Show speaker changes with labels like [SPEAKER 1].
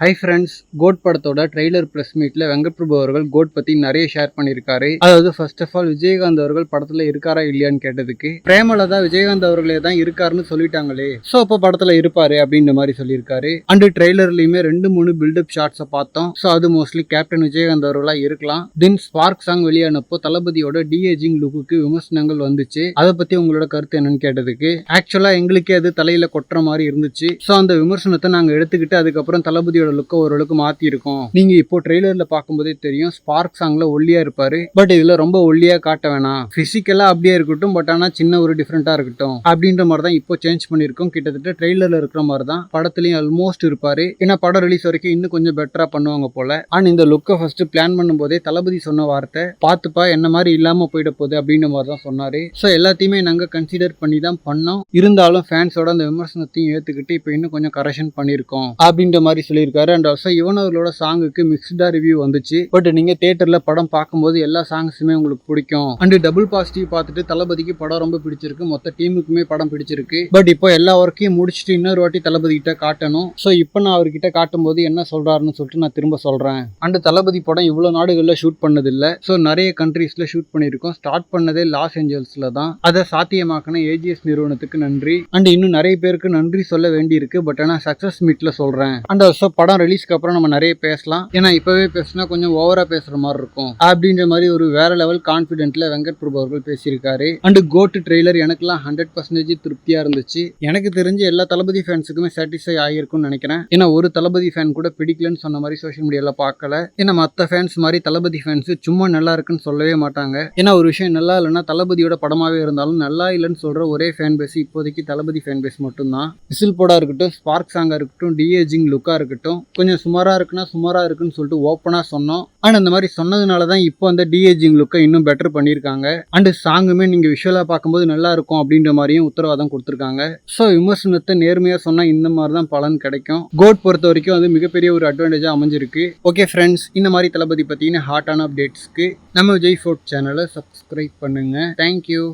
[SPEAKER 1] High friends GOAT படத்தோட trailer plus மீட்ல வெங்கட்பிரபு அவர்கள் கோட் பத்தி நிறைய ஷேர் பண்ணியிருக்காரு. அதாவது ஃபர்ஸ்ட் ஆஃப் ஆல் விஜயகாந்த் அவர்கள் படத்தில் இருக்காரா இல்லையான்னு கேட்டதுக்கு பிரேமலதா விஜயகாந்த் அவர்களே தான் இருக்காருன்னு சொல்லிட்டாங்களே. ஸோ அப்போ படத்தில் இருப்பாரு அப்படின்ற மாதிரி சொல்லியிருக்காரு. அண்டு ட்ரெய்லர்லையுமே ரெண்டு மூணு பில்டப் ஷார்ட்ஸை பார்த்தோம். ஸோ அது மோஸ்ட்லி கேப்டன் விஜயகாந்த் அவர்களா இருக்கலாம். தென் ஸ்பார்க் சாங் வெளியானப்போ தளபதியோட டிஏஜிங் லுக்குக்கு விமர்சனங்கள் வந்துச்சு. அதை பற்றி உங்களோட கருத்து என்னன்னு கேட்டதுக்கு ஆக்சுவலாக எங்களுக்கே அது தலையில் கொட்டுற மாதிரி இருந்துச்சு. ஸோ அந்த விமர்சனத்தை நாங்கள் எடுத்துக்கிட்டு அதுக்கப்புறம் தளபதியோட லுக்கை ஓரளவுக்கு மாத்தி இருக்கோம் நீங்க இப்போ ட்ரெய்லர்ல பார்க்கும்போதே தெரியும் ஸ்பார்க் சாங்ல ஒல்லியா இருப்பாரு. பட் இதுல ரொம்ப ஒல்லியா காட்ட வேணாம். பிசிக்கலா அப்படியே இருக்கட்டும் பட் ஆனா சின்ன ஒரு டிஃப்ரெண்டா இருக்கட்டும். அப்படின்ற மாதிரி தான் இப்போ சேஞ்ச் பண்ணிருக்கோம் கிட்டத்தட்ட ட்ரெய்லர்ல இருக்கிற மாதிரி தான் படத்துலயும் ஆல்மோஸ்ட் இருப்பாரு. ஏன்னா படம் ரிலீஸ் வரைக்கும் இன்னும் கொஞ்சம் பெட்டரா பண்ணுவாங்க போல. அண்ட் இந்த லுக்கை ஃபர்ஸ்ட் பிளான் பண்ணும்போதே தளபதி சொன்ன வார்த்தை பார்த்துப்பா என்ன மாதிரி இல்லாம போயிட போகுது அப்படின்ற மாதிரி தான் சொன்னாரு. ஸோ எல்லாத்தையுமே நாங்க கன்சிடர் பண்ணி தான் பண்ணோம். இருந்தாலும் ஃபேன்ஸோட அந்த விமர்சனத்தையும் ஏத்துக்கிட்டு இப்போ இன்னும் கொஞ்சம் கரெக்ஷன் பண்ணியிருக்கோம். அப்படின்ற மாதிரி பண்ணியிருக்காரு. அண்ட் ஆல்சோ இவன் அவர்களோட சாங்குக்கு மிக்ஸ்டா ரிவ்யூ வந்துச்சு. பட் நீங்கள் தேட்டரில் படம் பார்க்கும்போது எல்லா சாங்ஸுமே உங்களுக்கு பிடிக்கும். அண்ட் டபுள் பாசிட்டிவ் பார்த்துட்டு தளபதிக்கு படம் ரொம்ப பிடிச்சிருக்கு. மொத்த டீமுக்குமே படம் பிடிச்சிருக்கு. பட் இப்போ எல்லா ஒர்க்கையும் முடிச்சுட்டு இன்னொரு வாட்டி தளபதி கிட்ட காட்டணும். ஸோ இப்போ நான் அவர்கிட்ட காட்டும்போது என்ன சொல்கிறாருன்னு சொல்லிட்டு நான் திரும்ப சொல்கிறேன் அண்ட் தளபதி படம் இவ்வளோ நாடுகளில் ஷூட் பண்ணதில்லை. ஸோ நிறைய கண்ட்ரீஸில் ஷூட் பண்ணியிருக்கோம். ஸ்டார்ட் பண்ணதே லாஸ் ஏஞ்சல்ஸில் தான். அதை சாத்தியமாக்கின ஏஜிஎஸ் நிறுவனத்துக்கு நன்றி. அண்ட் இன்னும் நிறைய பேருக்கு நன்றி சொல்ல வேண்டியிருக்கு. பட் ஆனால் சக்ஸஸ் மீட்டில் சொல்கிறேன் அண்ட் ஸோ படம் ரிலீஸ்க்கு அப்புறம் நம்ம நிறைய பேசலாம். ஏன்னா இப்பவே பேசினா கொஞ்சம் ஓவரா பேசுற மாதிரி இருக்கும். அப்படின்ற மாதிரி ஒரு வேற லெவல் கான்ஃபிடென்ட்ல வெங்கட் பிரபு அவர்கள் பேசியிருக்காரு. அண்ட் கோட்டு ட்ரெய்லர் எனக்குலாம் ஹண்ட்ரட் பர்சன்டேஜ் திருப்தியா இருந்துச்சு. எனக்கு தெரிஞ்சு எல்லா தளபதி ஃபேன்ஸுக்குமே சாட்டிஸ்ஃபை ஆகிருக்கும்னு நினைக்கிறேன். ஏன்னா ஒரு தளபதி ஃபேன் கூட பிடிக்கலன்னு சொன்ன மாதிரி சோஷியல் மீடியால பார்க்கல. ஏன்னா மற்ற ஃபேன்ஸ் மாதிரி தளபதி ஃபேன்ஸ் சும்மா நல்லா இருக்குன்னு சொல்லவே மாட்டாங்க. ஏன்னா ஒரு விஷயம் நல்லா இல்லைன்னா தளபதியோட படமாவே இருந்தாலும் நல்லா இல்லைன்னு சொல்ற ஒரே ஃபேன் பேஸ் இப்போதைக்கு தளபதி ஃபேன் பேஸ் மட்டும்தான். விசில் போடா இருக்கட்டும் ஸ்பார்க் சாங்காக இருக்கட்டும் டிஏஜிங் லுக்காக இருக்கட்டும் கொஞ்சம் சுமாராக இருக்குன்னா சுமாராக இருக்குன்னு சொல்லிட்டு ஓப்பனாக சொன்னோம். அண்ட் அந்த மாதிரி சொன்னதுனால தான் இப்போ அந்த டிஏஜிங் லுக்கை இன்னும் பெட்டர் பண்ணியிருக்காங்க. அண்டு சாங்குமே நீங்கள் விஷுவலாக பார்க்கும்போது நல்லா இருக்கும் அப்படின்ற மாதிரியும் உத்தரவாதம் கொடுத்துருக்காங்க. ஸோ விமர்சனத்தை நேர்மையாக சொன்னால் இந்த மாதிரி தான் பலன் கிடைக்கும். கோட் பொறுத்த வரைக்கும் அது மிகப்பெரிய ஒரு அட்வான்டேஜாக அமைஞ்சிருக்கு. ஓகே ஃப்ரெண்ட்ஸ் இந்த மாதிரி தளபதி பத்தின ஹாட்டான அப்டேட்ஸ்க்கு நம்ம விஜய் ஃபோர்ட் சேனலை சப்ஸ்கிரைப் பண்ணுங்கள் தேங்க்யூ